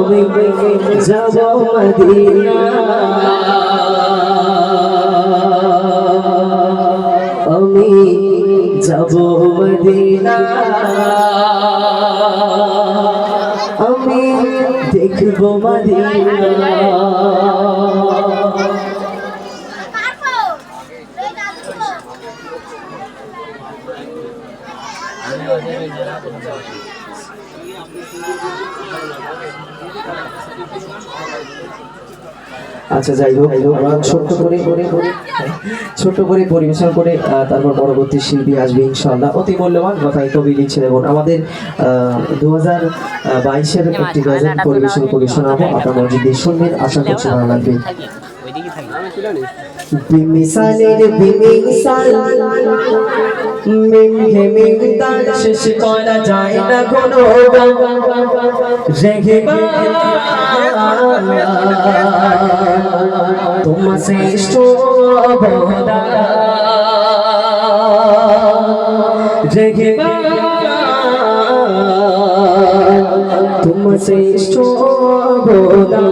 আমি যাব মদিনা। আমি যাব মদিনা। আমি দেখব মদিনা আচ্ছা যাই হোক আমরা ছোট্ট করে করে করে ছোট্ট করে পরিবেশন করে তারপর পরবর্তী শিল্পী আসবে ইনশাল্লাহ অতি মূল্যবান কথাই কবি লিখছেন এবং আমাদের দু হাজার বাইশের একটি গজল পরিবেশন করে শোনাবো আপনার মসজিদে শুনবেন আশা করছি ভালো লাগবে। বিমিসালের বিমিসাল। মিমহে মিমদাল শেষ করা যায় না কোনো রেগে তোমার শ্রেষ্ঠ রেগে তোমার শ্রেষ্ঠ অবদান।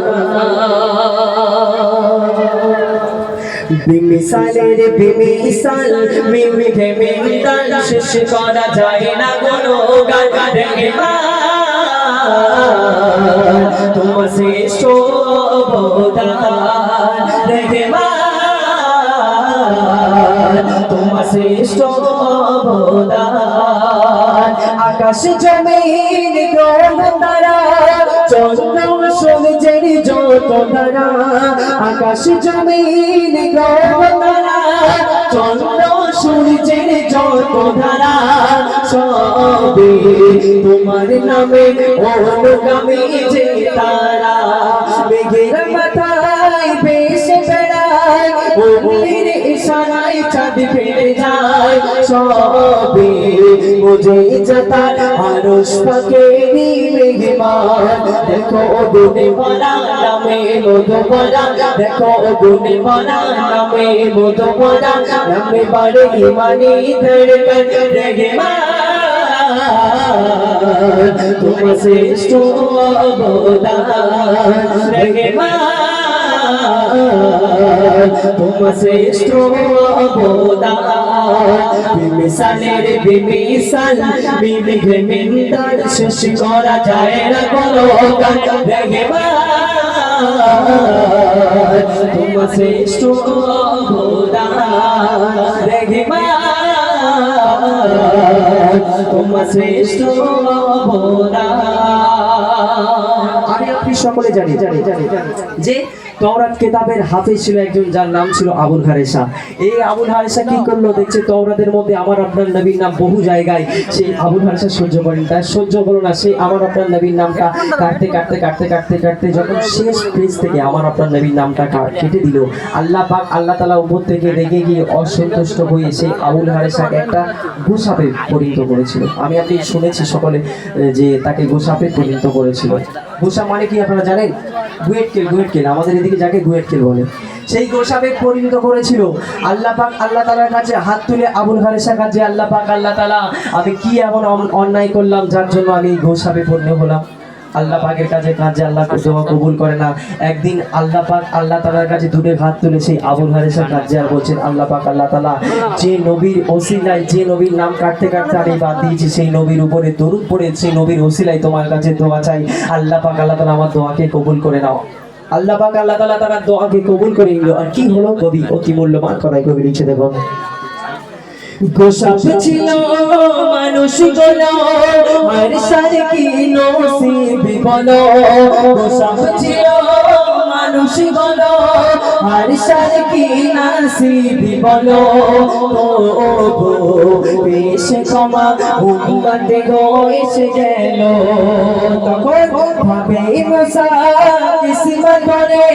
বিমিসালের বিমিসাল মিমিকে মিমিদাল শেষ করা যায় না কোনো গান রেগে তোমার শ্রেষ্ঠ অবদান রেগে তোমার শ্রেষ্ঠ অবদান। আকাশ জমিন গ্রহ তারা চন্দ্র সূর্যের তারা আকাশ জমিন গ্রহ তারা চন্দ্র, সূর্যের যত ধারা সবে তোমার নামে অনুগামী যে তারা, মেঘের মাথায় বেশ বেড়ায় ইশারায় চাঁদ ফেলে যায়। সবে বুঝে যাতার আরশ পাকে মেহমান দেখো গুনে ভরা নামে মধু ভরা দেখো গুনে ভরা নামে মধু ভরা নামে বাড়ে ইমানি ধড়কন রেগে তোমার শ্রেষ্ঠ অবদান, রেগে শ্রেষ্ঠ অবদান বিমিসালের বিমিসাল মিন্দার শেষ করা যায় না কোনো শ্রেষ্ঠ অবদান আমি আপনি সকলে জানি জানি জানি জানি। যে তওরাত কেতাবের হাফেজ ছিল একজন, যার নাম ছিল আবুল হারেসা। এই আবুল হারেসা কি করল? দেখছে তওরাতের মধ্যে আমার আপনার নবীর নাম বহু জায়গায়। সেই আবুল হারেসা সহ্য করেন। তার সহ্য করল না সেই আমার আপনার নবীর নামটা কাটতে কাটতে কাটতে কাটতে কাটতে যখন শেষ পেজ থেকে আমার আপনার নবীর নামটা কেটে দিল, আল্লাহ পাক, আল্লাহ তালা উপর থেকে রেগে গিয়ে অসন্তুষ্ট হয়ে সেই আবুল হারেসাকে একটা গোসাপে পরিণত করেছিল। আমি আপনি শুনেছি সকলে যে তাকে গোসাপে পরিণত করেছিল। গোসা মানে কি আপনারা জানেন? গুয়েট কেল গুয়েট কেল আমাদের এদিকে যাকে গুয়েট কেল বলে। সেই গোসাপে পরিণত করেছিল। আল্লাহ পাক আল্লাহ তালার কাছে হাত তুলে আবুল হারেসার কাছে আল্লাহ পাক, আল্লাহ তালা, আমি কি এমন অন- অন্যায় করলাম যার জন্য আমি এই গোসাবে পরিণত হলাম? আল্লাহ পাকের কাছে কাজে আল্লাহ দোয়া কবুল করে না। একদিন আল্লাহ পাক, আল্লাহ তালার কাছে দূরে হাত তুলে সেই আবুল হারেসা কাজে আর বলছেন, আল্লাহ পাক, আল্লাহ তালা যে নবীর ওসিলায়, যে নবীর নাম কাটতে কাটতে আমি বাদ দিয়েছি, সেই নবীর উপরে দরুদ পড়ে, সেই নবীর ওসিলায় তোমার কাছে দোয়া চাই। আল্লাহ পাক, আল্লাহ তালা আমার দোয়াকে কবুল করে নাও। আল্লাহ পাক, আল্লাহ তালা তার দোয়াকে কবুল করে নিল। আর কি হলো কবি? অতি মূল্যবান কথাই কবি লিখে দেবো। গোসাপ ছিল, মানুষগুলো, আর সার কি নসিবি বলো? গোসাপ ছিল, মানুষগুলো, আর সার কি নসিবি বলো? ও গো বেশ ক্ষমা উম্মতে গো এসে গেল তখন ভাবে মশা কিসমত করে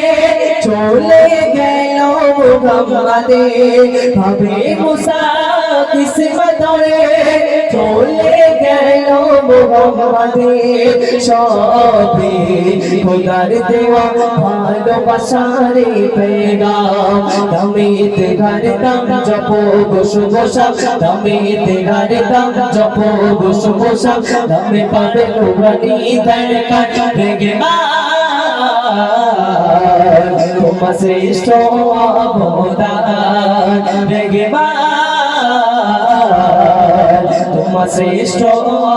চলে গেল মুহাম্মাদে ভাবে মুসা কিসমতরে চলে গেল মোহাম্মদে। সবে খোদার দেওয়া ভালোবাসারে পেগাম। দমিতে ঘর দম জপ বসু বসা দমিতে ঘর দম জপ বসু বসা দমে পাবে নুরানি ধড়কন রেগে মা তোমা শ্রেষ্ঠ অবদান রেগে মা তোমা শ্রেষ্ঠ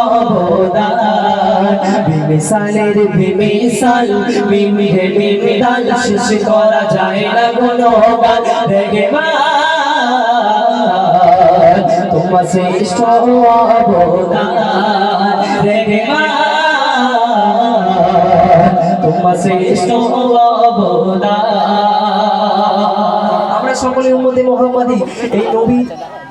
অবদান। বিমিসালের বিমিসাল বিমিহে বিমিদাল, শেষ করা যায় না কোনো গান রেগে মা। তোমা শ্রেষ্ঠ অবদান। রেগে মা। তোমা শ্রেষ্ঠ আমরা সকলে উম্মতে মোহাম্মদী, এই নবী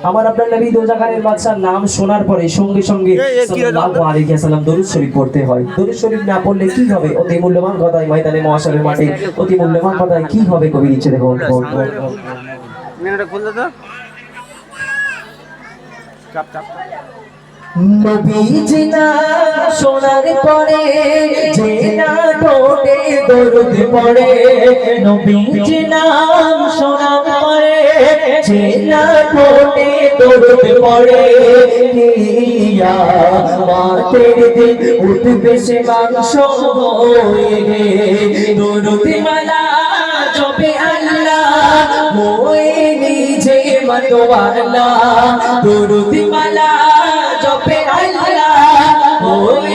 আমার আপনার নবী দোজাখানের বাদশার নাম শোনার পরে সঙ্গে সঙ্গে সাল্লাল্লাহু আলাইহি ওয়াসাল্লাম দরুদ শরীফ পড়তে হয়। দরুদ শরীফ না পড়লে কি হবে? অতি মূল্যবান কথায় ময়দানে মহাশালের মাঠে। অতি মূল্যবান কথায় কি হবে কবি নিচে দেখুন মিনাটা খুলতে তো। চাপ চাপ। নবীজি না শোনার পরে যে না ঠোঁটে দরুদ পড়ে নবীজি নাম শোনার পরে যে না ঠোঁটে দরুদ পড়ে। কিয়া মাতের দিন উঠবে সে মাংস হয়ে দরুদ মালা জপে আল্লাহ নিজে মতওয়ালা দরুদ মালা জপে আল্লাহ মোয়ে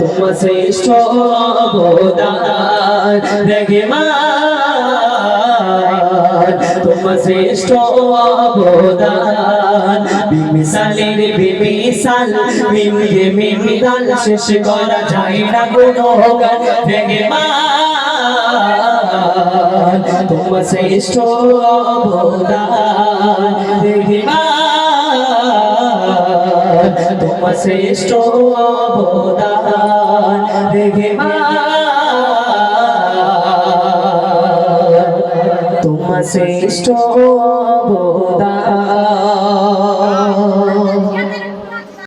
তোমার শ্রেষ্ঠ অবদান রেগে মা। তোমার শ্রেষ্ঠ অবদান বিমিসালের বিমিসাল মিমিয়ে মিমিদাল শেষ করা যায় না কোনো গান মা। তোমার শ্রেষ্ঠ অবদান রেগে মা। তোমার শ্রেষ্ঠ অবদান মা। তোমার শ্রেষ্ঠ অবদান।